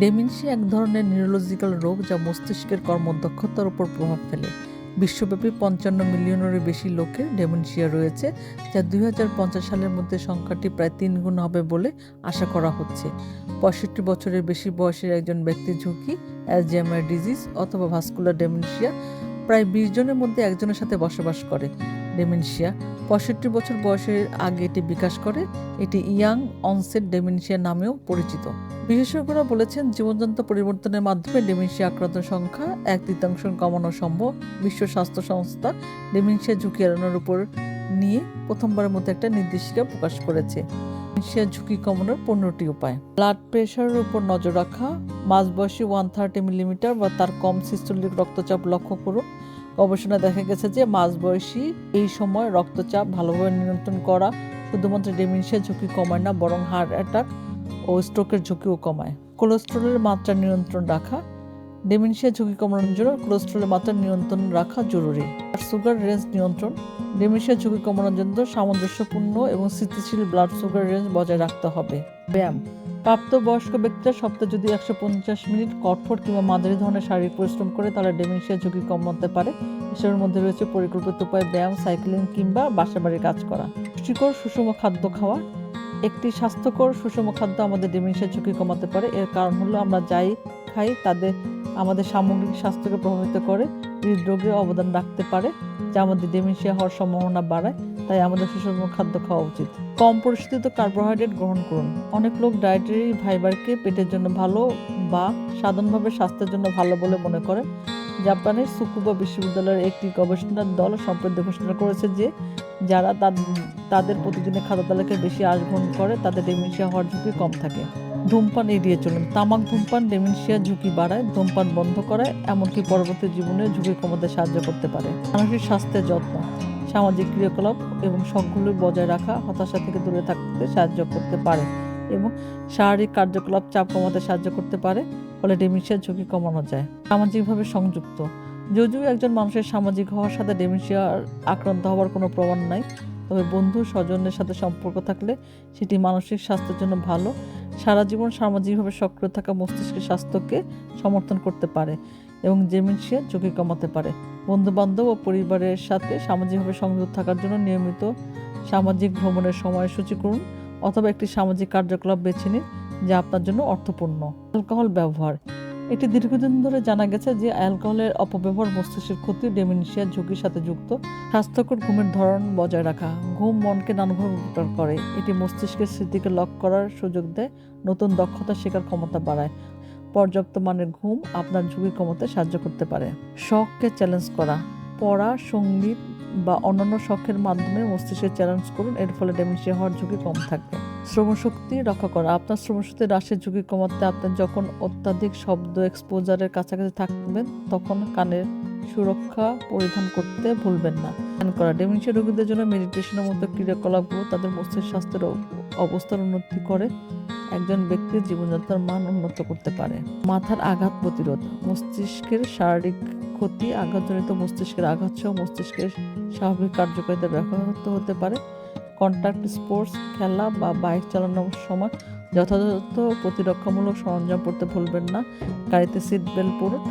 Dementia এক ধরনের neurological রোগ যা মস্তিষ্কের কর্মদক্ষতার উপর প্রভাব ফেলে। বিশ্বব্যাপী পঞ্চান্ন মিলিয়নেরও বেশি লোকের ডেমেনশিয়া রয়েছে, যা দুই হাজার পঞ্চাশ সালের মধ্যে সংখ্যাটি প্রায় তিন গুণ হবে বলে আশা করা হচ্ছে। পঁয়ষট্টি বছরের বেশি বয়সের একজন ব্যক্তির ঝুঁকি, অ্যালজাইমার ডিজিজ অথবা ভাস্কুলার ডেমেনশিয়া প্রায় বিশ জনের মধ্যে একজনের সাথে বসবাস করে, ডেমেনশিয়া। পঁয়ষট্টি বছর বয়সের আগে এটি বিকাশ করে। এটি ইয়াং অনসেট ডেমেনশিয়া নামেও পরিচিত। বিশেষজ্ঞরা বলেছেন জীবনযন্ত্র পরিবর্তনের মাধ্যমে ডেমেনশিয়া আক্রান্ত সংখ্যা এক তৃতীয়াংশ কমানো সম্ভব। বিশ্ব স্বাস্থ্য সংস্থা ডেমেনশিয়া ঝুঁকি এড়ানোর উপর নিয়ে প্রথমবারের মধ্যে একটা নির্দেশিকা প্রকাশ করেছে। ডেমেনশিয়া ঝুঁকি কমানোর পনেরোটি উপায়। ব্লাড প্রেশারের উপর নজর রাখা মাঝবয়সী ওয়ান থার্টি মিলিমিটার বা তার কম সিস্টোলিক রক্তচাপ লক্ষ্য করুন। গবেষণা দেখা গেছে যে মাঝবয়সী এই সময় রক্তচাপ ভালোভাবে নিয়ন্ত্রণ করা শুধুমাত্র ডেমেনশিয়া ঝুঁকি কমায় না, বরং হার্ট অ্যাটাক ও স্ট্রোকের ঝুঁকিও কমায়। কোলেস্ট্রলের মাত্রা নিয়ন্ত্রণ রাখা, ডেমেনশিয়া ঝুঁকি কমানোর জন্য কোলেস্ট্রলের মাত্রা নিয়ন্ত্রণ রাখা জরুরি। সুগার রেঞ্জ নিয়ন্ত্রণ ডেমেনশিয়া ঝুঁকি কমানোর জন্য সামঞ্জস্যপূর্ণ এবং স্থিতিশীল ব্লাড সুগার রেঞ্জ বজায় রাখতে হবে। ব্যায়াম, প্রাপ্তবয়স্ক ব্যক্তিরা সপ্তাহে যদি একশো পঞ্চাশ মিনিট কঠোর কিংবা মাঝারি ধরনের শারীরিক পরিশ্রম করে তাহলে ডেমেনশিয়া ঝুঁকি কমাতে পারে। এসবের মধ্যে রয়েছে পরিকল্পিত উপায়, ব্যায়াম, সাইক্লিং কিংবা বাসা বাড়ির কাজ করা। পুষ্টিকর সুষম খাদ্য খাওয়া, একটি স্বাস্থ্যকর সুষম খাদ্য আমাদের ডেমেনশিয়া ঝুঁকি কমাতে পারে। এর কারণ হলো আমরা যাই খাই, তাদের আমাদের সামগ্রিক স্বাস্থ্যকে প্রভাবিত করে। হৃদরোগে অবদান রাখতে পারে যা আমাদের ডেমেনশিয়া হওয়ার সম্ভাবনা বাড়ায়। তাই আমাদের সুষম খাদ্য খাওয়া উচিত। কম পরিশোধিত কার্বোহাইড্রেট গ্রহণ করুন। অনেক লোক ডায়েটারি ফাইবারকে পেটের জন্য ভালো বা সাধারণভাবে স্বাস্থ্যের জন্য ভালো বলে মনে করেন জাপানের সুকুবা বিশ্ববিদ্যালয়ের একটি গবেষণার দল সম্প্রতি ঘোষণা করেছে যে, যারা তাদ- তাদের প্রতিদিনের খাদ্য তালিকায় বেশি আঁশ গ্রহণ করে, তাদের ডেমেনশিয়া হওয়ার ঝুঁকি কম থাকে। ধূমপান এড়িয়ে চলুন। তামাক, ধূমপান ডেমেনশিয়া ঝুঁকি বাড়ায়, ধূমপান বন্ধ করায়, এমনকি পরবর্তী জীবনে ঝুঁকি কমাতে সাহায্য করতে পারে। মানসিক স্বাস্থ্যের যত্ন। সামাজিক ক্রিয়াকলাপ এবং শখগুলো বজায় রাখা, হতাশা থেকে দূরে থাকতে সাহায্য করতে পারে এবং শারীরিক কার্যকলাপ চাপ কমাতে সাহায্য করতে পারে, ফলে ডেমেনশিয়ার ঝুঁকি কমানো যায়। সামাজিকভাবে সংযুক্ত। যদিও একজন মানুষের সামাজিক হওয়ার সাথে ডেমেনশিয়ার আক্রান্ত হওয়ার কোনো প্রমাণ নাই, তবে বন্ধু স্বজনের সাথে সম্পর্ক থাকলে সেটি মানসিক স্বাস্থ্যের জন্য ভালো সারা জীবন সামাজিকভাবে সক্রিয় থাকা মস্তিষ্কের স্বাস্থ্যকে সমর্থন করতে পারে এবং ডেমেনশিয়ার ঝুঁকি কমাতে পারে। বন্ধু বান্ধব ও পরিবারের সাথে সামাজিকভাবে সংযুক্ত থাকার জন্য নিয়মিত সামাজিক ভ্রমণের সময়সূচি করুন অথবা একটি সামাজিক কার্যকলাপ বেছে নিন যা আপনার জন্য অর্থপূর্ণ। অ্যালকোহল ব্যবহার এটি দীর্ঘদিন ধরে জানা গেছে যে অ্যালকোহলের অপব্যবহার মস্তিষ্কের ক্ষতি ডেমেনশিয়ার ঝুঁকির সাথে যুক্ত, স্বাস্থ্যকর ঘুমের ধরন বজায় রাখা, ঘুম মনকে নানাভাবে উপকার করে। এটি মস্তিষ্কের স্মৃতিকে লক করার সুযোগ দেয়, নতুন দক্ষতা শেখার ক্ষমতা বাড়ায়। পর্যাপ্ত মানের ঘুম আপনার ঝুঁকি কমাতে সাহায্য করতে পারে। শখকে চ্যালেঞ্জ করা, পড়া, সংগীত বা অন্যান্য শখের মাধ্যমে মস্তিষ্কে চ্যালেঞ্জ করুন, এর ফলে ডেমেনশিয়া হওয়ার ঝুঁকি কম থাকবে। শ্রমশক্তি রক্ষা করা, আপনার শ্রমশক্তি হ্রাসের ঝুঁকি কমাতে আপনি যখন অত্যাধিক শব্দ এক্সপোজারের কাছাকাছি থাকবেন, তখন কানের সুরক্ষা পরিধান করতে ভুলবেন না। ধ্যান করা ডেমেনশিয়া রোগীদের জন্য মেডিটেশনের মতো ক্রিয়াকলাপগুলো তাদের মস্তিষ্ক স্বাস্থ্যের অবস্থার উন্নতি করে, একজন ব্যক্তির জীবনযাত্রার মান উন্নত করতে পারে। মাথার আঘাত প্রতিরোধ, মস্তিষ্কের শারীরিক ক্ষতি, আঘাতজনিত মস্তিষ্কের আঘাত সহ মস্তিষ্কের স্বাভাবিক কার্যকারিতা ব্যাহত হতে পারে। কন্ট্যাক্ট স্পোর্টস খেলা বা বাইক চালানোর সময় যথাযথ প্রতিরক্ষামূলক সরঞ্জাম পড়তে ভুলবেন না। গাড়িতে সিট বেল্ট পরুন